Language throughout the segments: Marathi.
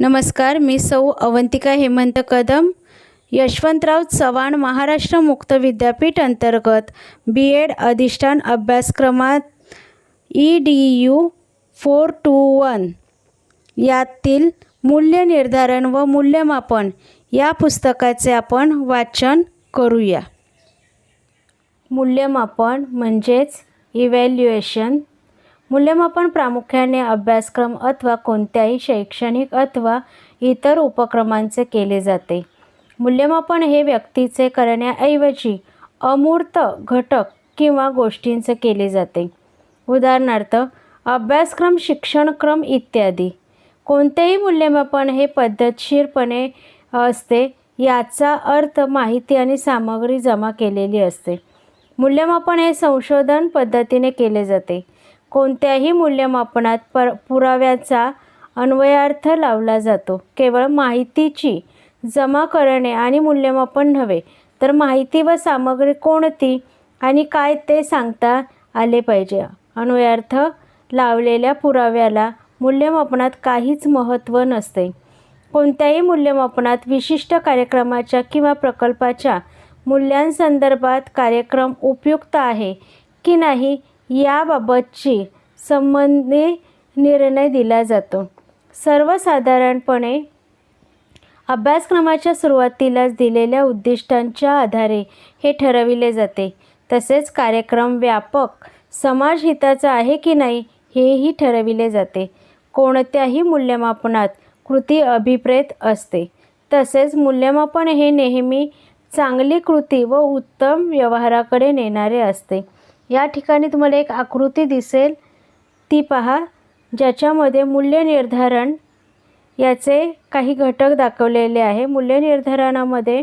नमस्कार मी सौ अवंतिका हेमंत कदम यशवंतराव चव्हाण महाराष्ट्र मुक्त विद्यापीठ अंतर्गत बी एड अधिष्ठान अभ्यासक्रमात E D U four two one यातील मूल्य निर्धारण व मूल्यमापन या पुस्तकाचे आपण वाचन करूया. मूल्यमापन म्हणजेच इव्हॅल्युएशन मूल्यमापन प्रामुख्याने अभ्यासक्रम अथवा कोणत्याही शैक्षणिक अथवा इतर उपक्रमांचे केले जाते. मूल्यमापन हे व्यक्तीचे करण्याऐवजी अमूर्त घटक किंवा गोष्टींचे केले जाते. उदाहरणार्थ अभ्यासक्रम शिक्षणक्रम इत्यादी. कोणतेही मूल्यमापन हे पद्धतशीरपणे असते याचा अर्थ माहिती आणि सामग्री जमा केलेली असते. मूल्यमापन हे संशोधन पद्धतीने केले जाते. कोणत्याही मूल्यमापनात पर पुराव्याचा अन्वयार्थ लावला जातो. केवळ माहितीची जमा करणे आणि मूल्यमापन नव्हे तर माहिती व सामग्री कोणती आणि काय ते सांगता आले पाहिजे. अन्वयार्थ लावलेल्या पुराव्याला मूल्यमापनात काहीच महत्त्व नसते. कोणत्याही मूल्यमापनात विशिष्ट कार्यक्रमाच्या किंवा प्रकल्पाच्या मूल्यांसंदर्भात कार्यक्रम उपयुक्त आहे की नाही याबाबतची संबंधी निर्णय दिला जातो. सर्वसाधारणपणे अभ्यासक्रमाच्या सुरुवातीलाच दिलेल्या उद्दिष्टांच्या आधारे हे ठरविले जाते. तसेच कार्यक्रम व्यापक समाजहिताचा आहे की नाही हेही ठरविले जाते. कोणत्याही मूल्यमापनात कृती अभिप्रेत असते. तसेच मूल्यमापन हे नेहमी चांगली कृती व उत्तम व्यवहाराकडे नेणारे असते. या ठिकाणी तुम्हाला एक आकृती दिसेल. ती पहा ज्याच्यामध्ये मूल्य निर्धारण याचे काही घटक दाखवलेले आहे. मूल्य निर्धारणामध्ये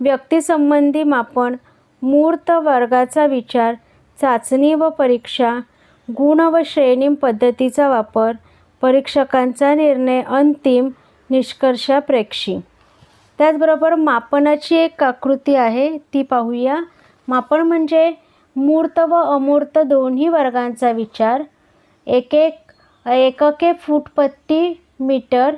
व्यक्तिसंबंधी मापन मूर्त वर्गाचा विचार चाचणी व परीक्षा गुण व श्रेणी पद्धतीचा वापर परीक्षकांचा निर्णय अंतिम निष्कर्षाप्रेक्षी. त्याचबरोबर मापनाची एक आकृती आहे ती पाहूया. मापन म्हणजे मूर्त व अमूर्त दोन्ही वर्गांचा विचार. एक एक एकके फूटपट्टी मीटर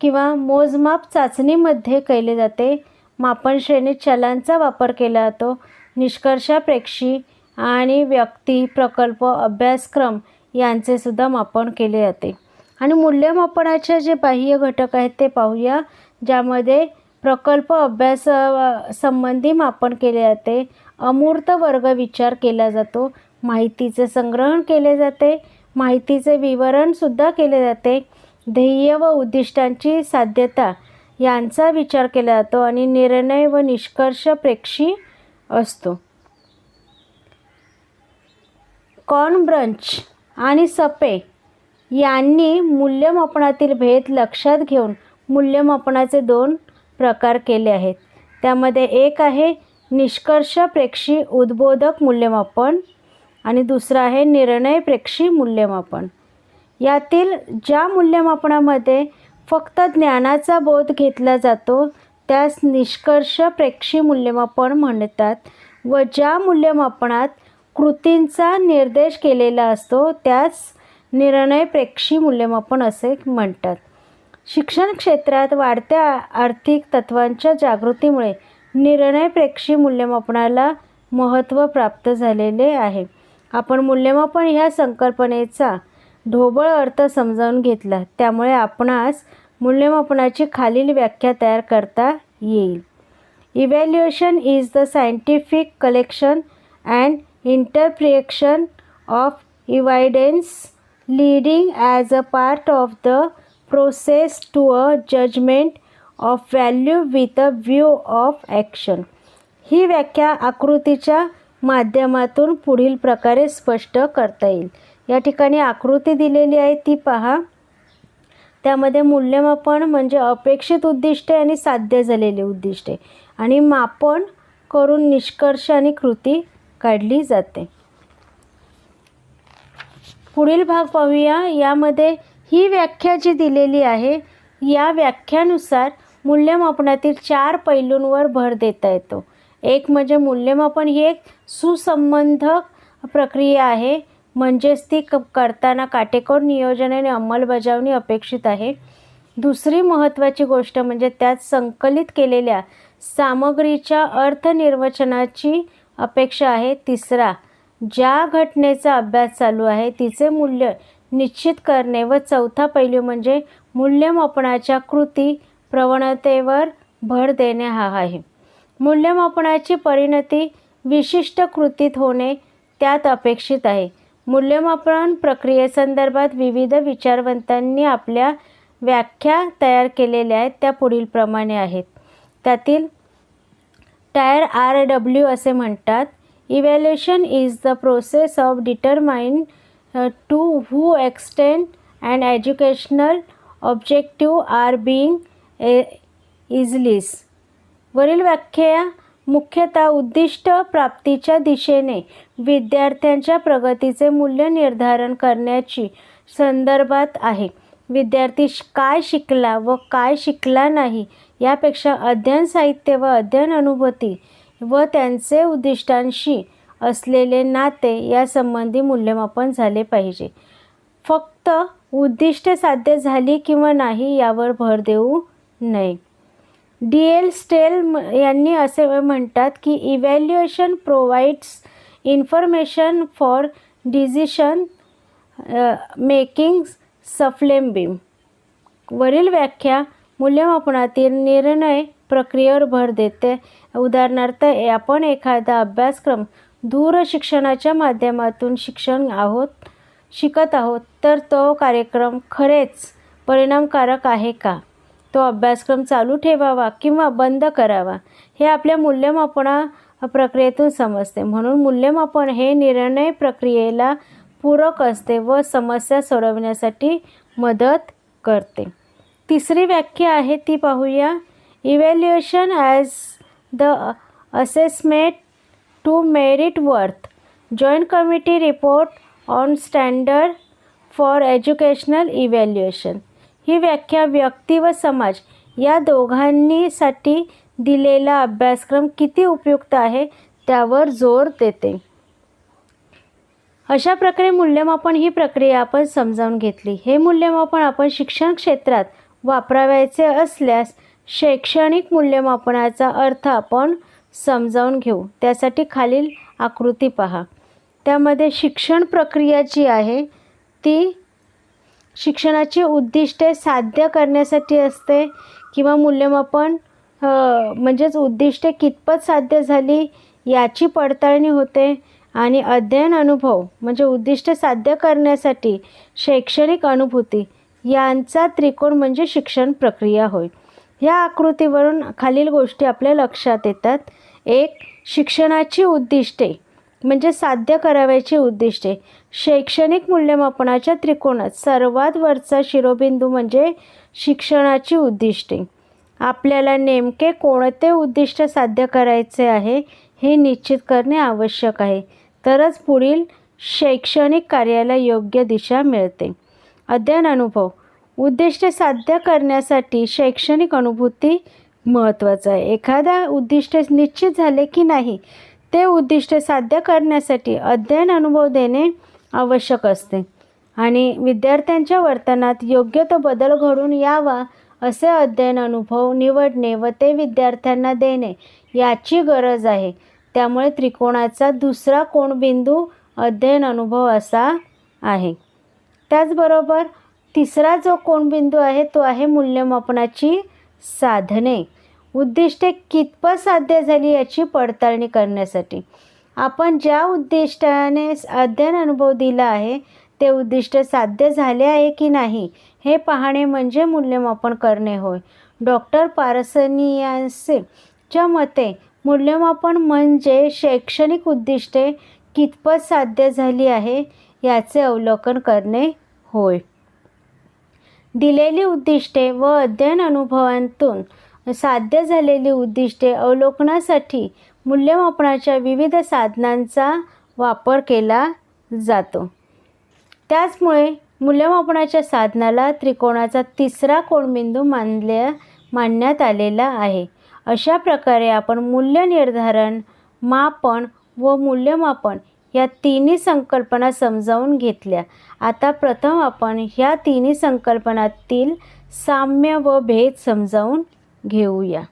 किंवा मोजमाप चाचणीमध्ये केले जाते. मापन श्रेणीत चलांचा वापर केला जातो. निष्कर्षाप्रेक्षी आणि व्यक्ती प्रकल्प अभ्यासक्रम यांचे सुद्धा मापन केले जाते. आणि मूल्यमापनाचे जे बाह्य घटक आहेत ते पाहूया ज्यामध्ये प्रकल्प अभ्यास संबंधी मापन केले जाते. अमूर्त वर्ग विचार केला जातो. माहितीचे संग्रहण केले जाते. माहितीचे विवरणसुद्धा केले जाते. ध्येय व उद्दिष्टांची साध्यता यांचा विचार केला जातो आणि निर्णय व निष्कर्ष प्रेक्षी असतो. कॉर्नब्रंच आणि सपे यांनी मूल्यमापनातील भेद लक्षात घेऊन मूल्यमापनाचे दोन प्रकार केले आहेत. त्यामध्ये एक आहे निष्कर्ष प्रेक्षी उद्बोधक मूल्यमापन आणि दुसरं आहे निर्णय प्रेक्षी मूल्यमापन. यातील ज्या मूल्यमापनामध्ये फक्त ज्ञानाचा बोध घेतला जातो त्यास निष्कर्ष प्रेक्षी मूल्यमापन म्हणतात व ज्या मूल्यमापनात कृतींचा निर्देश केलेला असतो त्यास निर्णय प्रेक्षी मूल्यमापन असे म्हणतात. शिक्षण क्षेत्रात वाढत्या आर्थिक तत्वांच्या जागृतीमुळे निर्णय प्रेक्षी मूल्यमापनाला महत्त्व प्राप्त झालेले आहे. आपण मूल्यमापन ह्या संकल्पनेचा ढोबळ अर्थ समजावून घेतला. त्यामुळे आपणास मूल्यमापनाची खालील व्याख्या तयार करता येईल. Evaluation is the scientific collection and interpretation of evidence leading as a part of the process to a judgement of value with a view of action ही व्याख्या आकृतीच्या माध्यमातून पुढील प्रकारे स्पष्ट करता येईल. या ठिकाणी आकृती दिलेली आहे ती पहा. त्यामध्ये मूल्यमापन म्हणजे अपेक्षित उद्दिष्टे आणि साध्य झालेले उद्दिष्टे आणि मापन करून निष्कर्ष आणि कृती काढली जाते. पुढील भाग पाहूया. यामध्ये ही व्याख्या जी दिलेली आहे या व्याख्यानुसार मूल्यमापनातील चार पैलूंवर भर देता येतो. एक म्हणजे मूल्यमापन ही एक सुसंबंध प्रक्रिया आहे म्हणजेच ती क करताना काटेकोर नियोजन आणि अंमलबजावणी अपेक्षित आहे. दुसरी महत्त्वाची गोष्ट म्हणजे त्यात संकलित केलेल्या सामग्रीच्या अर्थनिर्वचनाची अपेक्षा आहे. तिसरा ज्या घटनेचा अभ्यास चालू आहे तिचे मूल्य निश्चित करणे व चौथा पैलू म्हणजे मूल्यमापनाच्या कृती प्रवणतेवर भर देणे हा आहे. मूल्यमापनाची परिणती विशिष्ट कृतीत होणे त्यात अपेक्षित आहे. मूल्यमापन प्रक्रियेसंदर्भात विविध विचारवंतांनी आपल्या व्याख्या तयार केलेल्या आहेत त्या पुढीलप्रमाणे आहेत. त्यातील टायर आर डब्ल्यू असे म्हणतात evaluation is the process of determine to who extend and educational objective are being easily वरील व्याख्या मुख्यतः उद्दिष्ट प्राप्तीच्या दिशेने विद्यार्थ्यांच्या प्रगतीचे मूल्य निर्धारण करण्याची संदर्भात आहे. विद्यार्थी श- काय शिकला व काय शिकला नाही यापेक्षा अध्ययन साहित्य व अध्ययन अनुभूती व त्यांचे उद्दिष्टांशी असलेले नाते यासंबंधी मूल्यमापन झाले पाहिजे. फक्त उद्दिष्ट साध्य झाली किंवा नाही यावर भर देऊ नये. डी. एल. स्टेल म- यांनी असे म्हणतात की evaluation provides information for decision making Stufflebeam वरील व्याख्या मूल्यमापनातील निर्णय प्रक्रियेवर भर देते. उदाहरणार्थ आपण एखादा अभ्यासक्रम दूरशिक्षणाच्या माध्यमातून शिक्षण आहोत शिकत आहोत तर तो कार्यक्रम खरेच परिणामकारक आहे का? तो अभ्यासक्रम चालू ठेवावा किंवा बंद करावा हे आपल्या मूल्यमापना प्रक्रियेतून समजते. म्हणून मूल्यमापन हे निर्णय प्रक्रियेला पूरक असते व समस्या सोडवण्यासाठी मदत करते. तिसरी व्याख्या आहे ती पाहूया. Evaluation as the assessment to merit worth joint committee report on standard for educational evaluation ही व्याख्या व्यक्ती व समाज या दोघांनीसाठी दिलेला अभ्यासक्रम किती उपयुक्त आहे त्यावर जोर देते. अशा प्रकारे मूल्यमापन ही प्रक्रिया आपण समजावून घेतली. हे मूल्यमापन आपण शिक्षण क्षेत्रात वापरावयाचे असल्यास शैक्षणिक मूल्यमापनाचा अर्थ आपण समजावून घेऊ. त्यासाठी खालील आकृती पहा. त्यामध्ये शिक्षण प्रक्रिया जी आहे ती शिक्षणाची उद्दिष्टे साध्य करण्यासाठी असते किंवा मूल्यमापन म्हणजेच उद्दिष्टे कितपत साध्य झाली याची पडताळणी होते आणि अध्ययन अनुभव म्हणजे उद्दिष्टे साध्य करण्यासाठी शैक्षणिक अनुभूती यांचा त्रिकोण म्हणजे शिक्षण प्रक्रिया होय. या आकृतीवरून खालील गोष्टी आपल्या लक्षात येतात. एक शिक्षणाची उद्दिष्टे म्हणजे साध्य करावयाची उद्दिष्टे. शैक्षणिक मूल्यमापनाच्या त्रिकोणात सर्वात वरचा शिरोबिंदू म्हणजे शिक्षणाची उद्दिष्टे. आपल्याला नेमके कोणते उद्दिष्ट साध्य करायचे आहे हे निश्चित करणे आवश्यक आहे. तरच पुढील शैक्षणिक कार्याला योग्य दिशा मिळते. अध्ययन अनुभव. उद्दिष्ट साध्य करण्यासाठी शैक्षणिक अनुभूती महत्त्वाचं आहे. एखादा उद्दिष्ट निश्चित झाले की नाही ते उद्दिष्ट साध्य करण्यासाठी अध्ययन अनुभव देणे आवश्यक असते. आणि विद्यार्थ्यांच्या वर्तनात योग्य तो बदल घडून यावा असे अध्ययन अनुभव निवडणे व ते विद्यार्थ्यांना देणे याची गरज आहे. त्यामुळे त्रिकोणाचा दुसरा कोणबिंदू अध्ययन अनुभव असा आहे. त्याचबरोबर तिसरा जो कोणबिंदू आहे तो आहे मूल्यमापनाची साधने. उद्दिष्टे कितपत साध्य झाली याची पडताळणी करण्यासाठी. आपण ज्या उद्दिष्टाने अध्ययन अनुभव दिला आहे ते उद्दिष्ट साध्य झाले आहे की नाही हे पाहणे म्हणजे मूल्यमापन करणे होय. डॉक्टर पारसनियांसेच्या मते मूल्यमापन म्हणजे शैक्षणिक उद्दिष्टे कितपत साध्य झाली आहे याचे अवलोकन करणे होय. दिलेली उद्दिष्टे व अध्ययन अनुभवांतून साध्य झालेली उद्दिष्टे अवलोकनासाठी मूल्यमापनाच्या विविध साधनांचा वापर केला जातो. त्याचमुळे मूल्यमापनाच्या साधनाला त्रिकोणाचा तिसरा कोणबिंदू मानल्या मानण्यात आलेला आहे. अशा प्रकारे आपण मूल्य निर्धारण मापन व मूल्यमापन या तिन्ही संकल्पना समजावून घेतल्या. आता प्रथम आपण ह्या तिन्ही संकल्पनातील साम्य व भेद समजावून घेऊया.